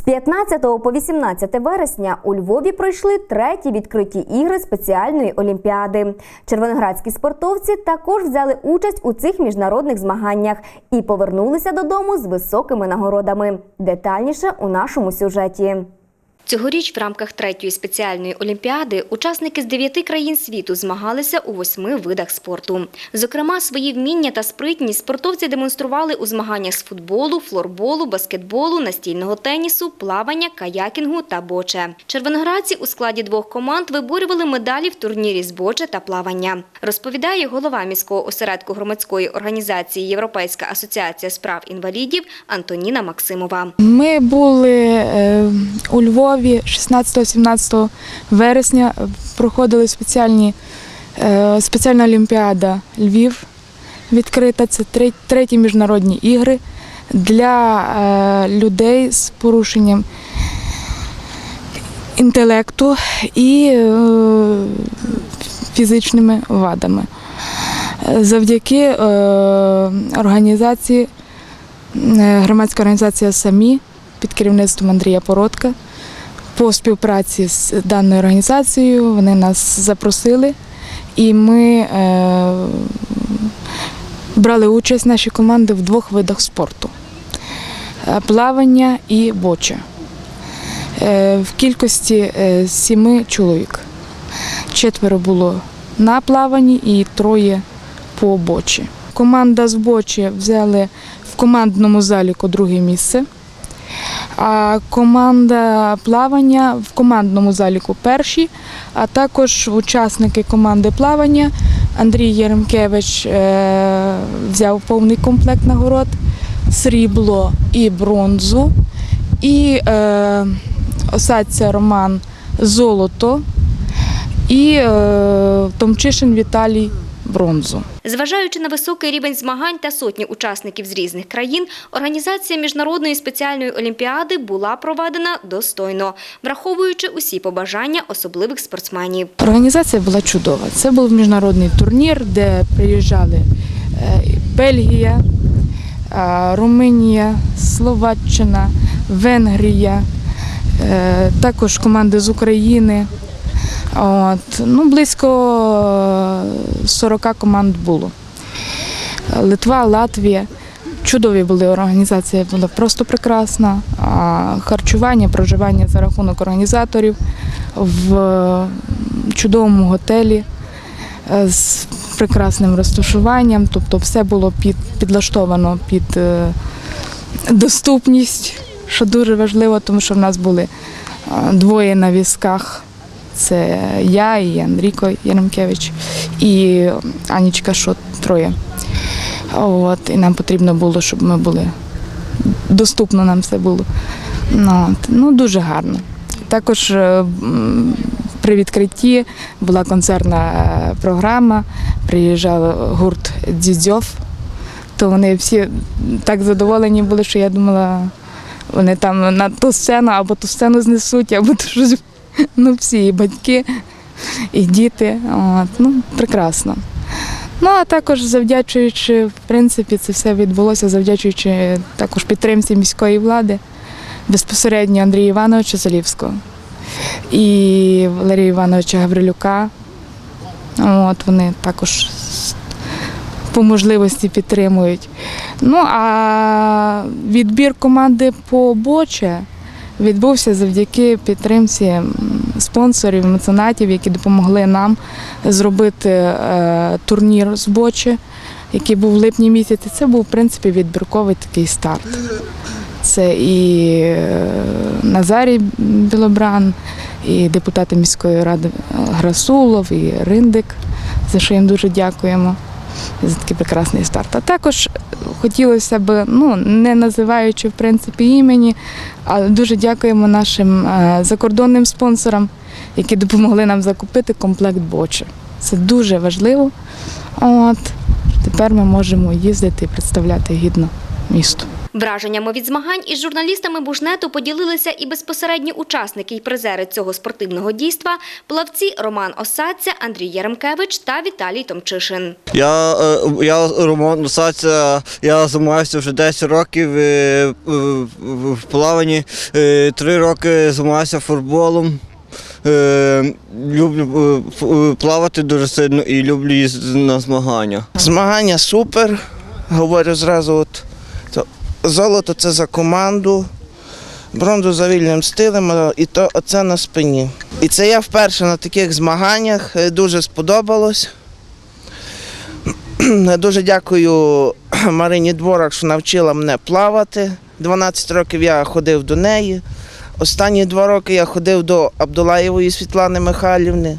З 15 по 18 вересня у Львові пройшли треті відкриті ігри спеціальної олімпіади. Червоноградські спортовці також взяли участь у цих міжнародних змаганнях і повернулися додому з високими нагородами. Детальніше у нашому сюжеті. Цьогоріч в рамках третьої спеціальної олімпіади учасники з дев'яти країн світу змагалися у восьми видах спорту. Зокрема, свої вміння та спритність спортовці демонстрували у змаганнях з футболу, флорболу, баскетболу, настільного тенісу, плавання, каякінгу та боче. Червоноградці у складі двох команд виборювали медалі в турнірі з боче та плавання. Розповідає голова міського осередку громадської організації Європейська асоціація справ інвалідів Антоніна Максимова. Ми були е, у Львові 16-17 вересня. Проходили е, спеціальна олімпіада Львів відкрита. Це треті міжнародні ігри для е, людей з порушенням інтелекту і е, фізичними вадами. Завдяки організації громадська організація самі під керівництвом Андрія Породка. По співпраці з даною організацією вони нас запросили, і ми е, брали участь наші команди в двох видах спорту: Е, плавання і боча. Е, в кількості сіми чоловік. Четверо було на плаванні і троє по бочі. Команда з бочі взяли в командному заліку друге місце. А команда плавання в командному заліку перші, а також учасники команди плавання. Андрій Єремкевич е, взяв повний комплект нагород, срібло і бронзу, і е, Осадця Роман золото, і е, Томчишин Віталій бронзу. Зважаючи на високий рівень змагань та сотні учасників з різних країн, організація міжнародної спеціальної олімпіади була проведена достойно, враховуючи усі побажання особливих спортсменів. Організація була чудова. Це був міжнародний турнір, де приїжджали е, Бельгія, е, Румунія, Словаччина, Венгрія, е, також команди з України. От, ну, близько е, 40 команд було. Литва, Латвія. Чудові були організація, була просто прекрасна. Харчування, проживання за рахунок організаторів в чудовому готелі е, з прекрасним розташуванням. Тобто все було під, підлаштовано під е, доступність, що дуже важливо, тому що в нас були е, двоє на візках. Це я і Андрійко Яремкевич, і Анічка, що троє. От, і нам потрібно було, щоб ми були доступно нам все було. Ну, от, ну дуже гарно. Також е, при відкритті була концертна програма, приїжджав гурт Дзідзьов, то вони всі так задоволені були, що я думала, вони там на ту сцену або ту сцену знесуть, або щось. Ну, всі, і батьки, і діти. От, ну, прекрасно. Ну, а також завдячуючи, в принципі, це все відбулося, завдячуючи також підтримці міської влади, безпосередньо Андрія Івановича Залівського і Валерія Івановича Гаврилюка. От вони також по можливості підтримують. Ну а відбір команди по боче відбувся завдяки підтримці спонсорів, меценатів, які допомогли нам зробити е, турнір з бочі, який був в липні місяці. Це був в принципі відбірковий такий старт. Це і е, Назарій Білобран, і депутати міської ради е, Грасулов, і Риндик, за що їм дуже дякуємо за такий прекрасний старт. А також хотілося б, ну не називаючи в принципі імені, але дуже дякуємо нашим е, закордонним спонсорам, які допомогли нам закупити комплект бочі. Це дуже важливо. От тепер ми можемо їздити і представляти гідно місто. Враженнями від змагань із журналістами Бужнету поділилися і безпосередні учасники й призери цього спортивного дійства – плавці Роман Осадця, Андрій Яремкевич та Віталій Томчишин. Я, е, я Роман Саця, я займаюся вже 10 років е, в- плаванні, Е, три роки займаюся футболом. Люблю ф- плавати дуже сильно і люблю їздити на змагання. Змагання супер. Говорю зразу, от золото це за команду, бронзу за вільним стилем, і то оце на спині. І це я вперше на таких змаганнях. е, Дуже сподобалось. Дуже дякую Марині Дворак, що навчила мене плавати. 12 років я ходив до неї. Останні два роки я ходив до Абдулаєвої Світлани Михайлівни.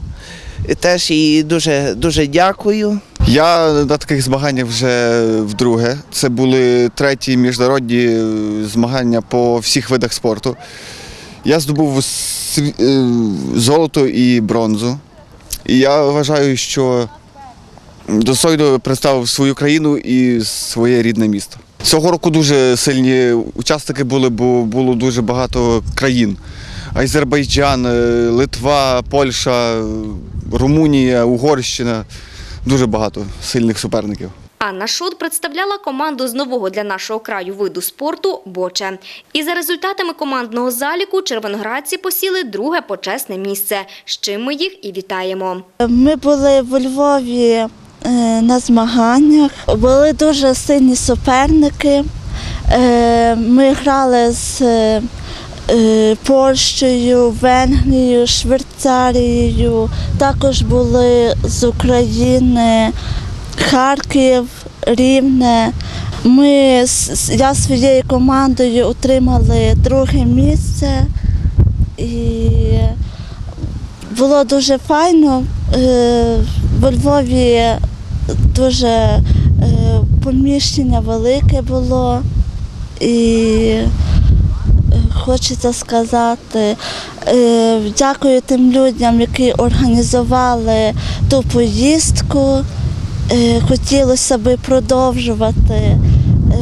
І теж їй дуже, дуже дякую. Я на таких змаганнях вже вдруге. Це були треті міжнародні е, змагання по всіх видах спорту. Я здобув е, золото і бронзу. І я вважаю, що достойно представив свою країну і своє рідне місто. Цього року дуже сильні учасники були, бо було дуже багато країн. Азербайджан, е, Литва, Польща, Румунія, Угорщина. Дуже багато сильних суперників. Анна Шут представляла команду з нового для нашого краю виду спорту «Боче». І за результатами командного заліку червоноградці посіли друге почесне місце, з чим ми їх і вітаємо. Ми були в Львові е, на змаганнях, були дуже сильні суперники. Е, Ми грали з е, Польщею, Венгрією, Швейцарією. Також були з України, Харків, Рівне. Ми я своєю командою отримали друге місце. І було дуже файно. Е, Во Львові дуже е, поміщення велике було. І е, хочеться сказати, е, дякую тим людям, які організували ту поїздку. Е, Хотілося би продовжувати е,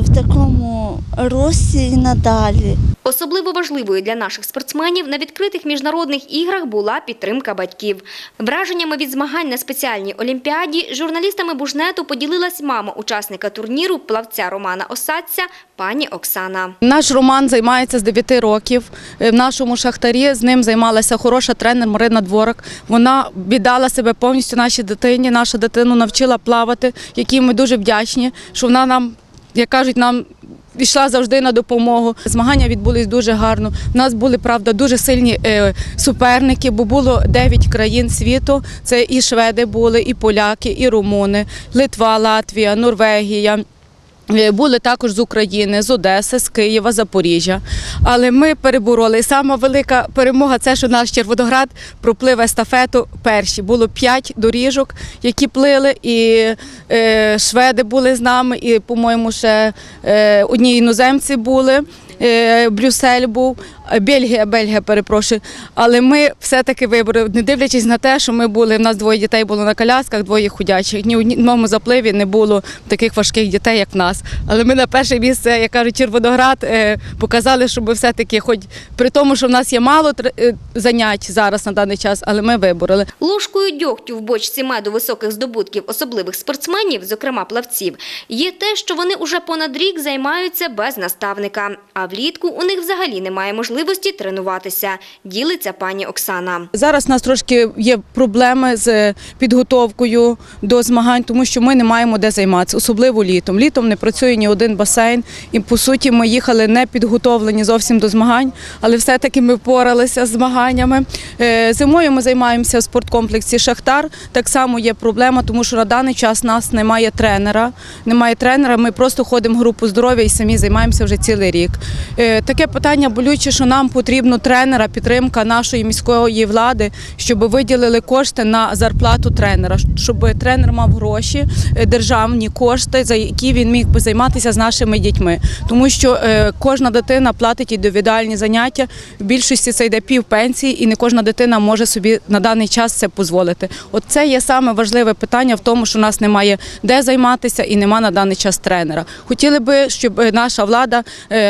в такому русі і надалі. Особливо важливою для наших спортсменів на відкритих міжнародних іграх була підтримка батьків. Враженнями від змагань на спеціальній олімпіаді журналістами Бужнету поділилась мама учасника турніру плавця Романа Осадця пані Оксана. Наш Роман займається з 9 років. Е, В нашому шахтарі з ним займалася хороша тренер Марина Дворак. Вона віддала себе повністю нашій дитині. Наша дитину навчила плавати, якій ми дуже вдячні, що вона нам, як кажуть, нам. Йшла завжди на допомогу. Змагання відбулись дуже гарно. У нас були правда дуже сильні е, суперники, бо було 9 країн світу. Це і шведи були, і поляки, і румуни, Литва, Латвія, Норвегія. Е, Були також з України, з Одеси, з Києва, Запоріжжя. Але ми перебороли. І Сама велика перемога це, що наш Червоноград проплив естафету перші. Було п'ять доріжок, які плили, і е, шведи були з нами, і, по-моєму, ще е, одні іноземці були. е, Брюссель був, Бельгія, Бельгія, перепрошую. Але ми все-таки вибороли, не дивлячись на те, що ми були, в нас двоє дітей було на колясках, двоє ходячих. Ні в одному запливі не було таких важких дітей, як в нас. Але ми на перше місце, як кажуть, Червоноград, е, показали, що ми все-таки, хоч при тому, що в нас є мало е, занять зараз на даний час, але ми вибороли. Ложкою дьогтю в бочці меду високих здобутків особливих спортсменів, зокрема плавців, є те, що вони уже понад рік займаються без наставника. А влітку у них взагалі немає можливості тренуватися, ділиться пані Оксана. Зараз у нас трошки є проблеми з підготовкою до змагань, тому що ми не маємо де займатися, особливо літом. Літом не працює ні один басейн, і по суті ми їхали не підготовлені зовсім до змагань, але все-таки ми впоралися з змаганнями. Е, Зимою ми займаємося в спорткомплексі Шахтар. Так само є проблема, тому що на даний час нас немає тренера. Немає тренера. Ми просто ходимо в групу здоров'я і самі займаємося вже цілий рік. Е, Таке питання болюче, що нам потрібно тренера, підтримка нашої міської влади, щоб виділили кошти на зарплату тренера, щоб тренер мав гроші, е, державні кошти, за які він міг би займатися з нашими дітьми. Тому що е, кожна дитина платить індивідуальні заняття. В більшості це йде пів пенсії, і не кожна дитина може собі на даний час це дозволити. От це є саме важливе питання в тому, що у нас немає де займатися і нема на даний час тренера. Хотіли би, щоб е, наша влада,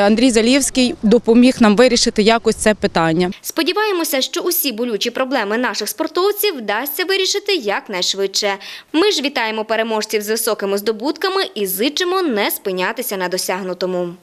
Андрій Залівський, допоміг нам вирішити якось це питання. Сподіваємося, що усі болючі проблеми наших спортовців вдасться вирішити якнайшвидше. Ми ж вітаємо переможців з високими здобутками і зичимо не спинятися на досягнутому.